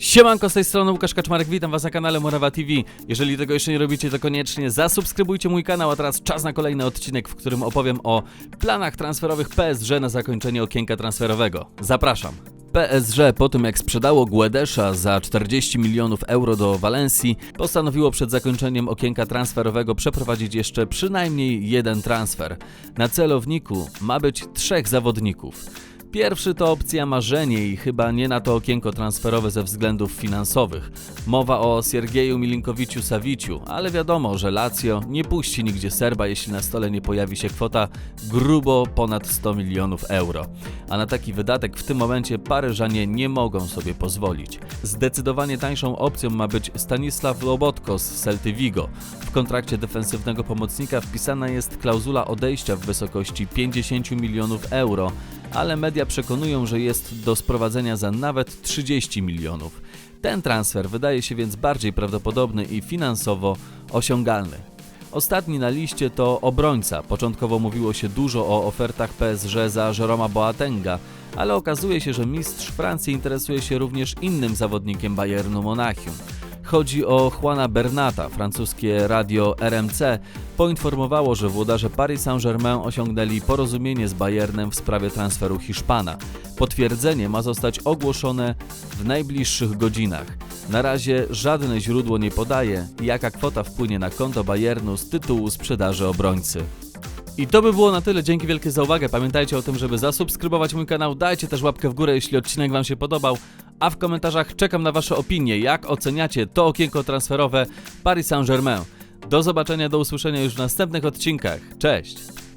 Siemanko, z tej strony Łukasz Kaczmarek, witam was na kanale Morawa TV. Jeżeli tego jeszcze nie robicie, to koniecznie zasubskrybujcie mój kanał, a teraz czas na kolejny odcinek, w którym opowiem o planach transferowych PSG na zakończenie okienka transferowego. Zapraszam. PSG po tym jak sprzedało Guedesza za 40 milionów euro do Walencji, postanowiło przed zakończeniem okienka transferowego przeprowadzić jeszcze przynajmniej jeden transfer. Na celowniku ma być trzech zawodników. Pierwszy to opcja marzenie i chyba nie na to okienko transferowe ze względów finansowych. Mowa o Siergieju Milinkowiciu Saviciu, ale wiadomo, że Lazio nie puści nigdzie Serba, jeśli na stole nie pojawi się kwota grubo ponad 100 milionów euro. A na taki wydatek w tym momencie Paryżanie nie mogą sobie pozwolić. Zdecydowanie tańszą opcją ma być Stanisław Lobotko z Celty Vigo. W kontrakcie defensywnego pomocnika wpisana jest klauzula odejścia w wysokości 50 milionów euro, ale media przekonują, że jest do sprowadzenia za nawet 30 milionów. Ten transfer wydaje się więc bardziej prawdopodobny i finansowo osiągalny. Ostatni na liście to obrońca. Początkowo mówiło się dużo o ofertach PSG za Jeroma Boatenga, ale okazuje się, że mistrz Francji interesuje się również innym zawodnikiem Bayernu Monachium. Chodzi o Juana Bernata. Francuskie radio RMC poinformowało, że włodarze Paris Saint-Germain osiągnęli porozumienie z Bayernem w sprawie transferu Hiszpana. Potwierdzenie ma zostać ogłoszone w najbliższych godzinach. Na razie żadne źródło nie podaje, jaka kwota wpłynie na konto Bayernu z tytułu sprzedaży obrońcy. I to by było na tyle. Dzięki wielkie za uwagę. Pamiętajcie o tym, żeby zasubskrybować mój kanał. Dajcie też łapkę w górę, jeśli odcinek Wam się podobał. A w komentarzach czekam na Wasze opinie. Jak oceniacie to okienko transferowe Paris Saint-Germain? Do zobaczenia, do usłyszenia już w następnych odcinkach. Cześć!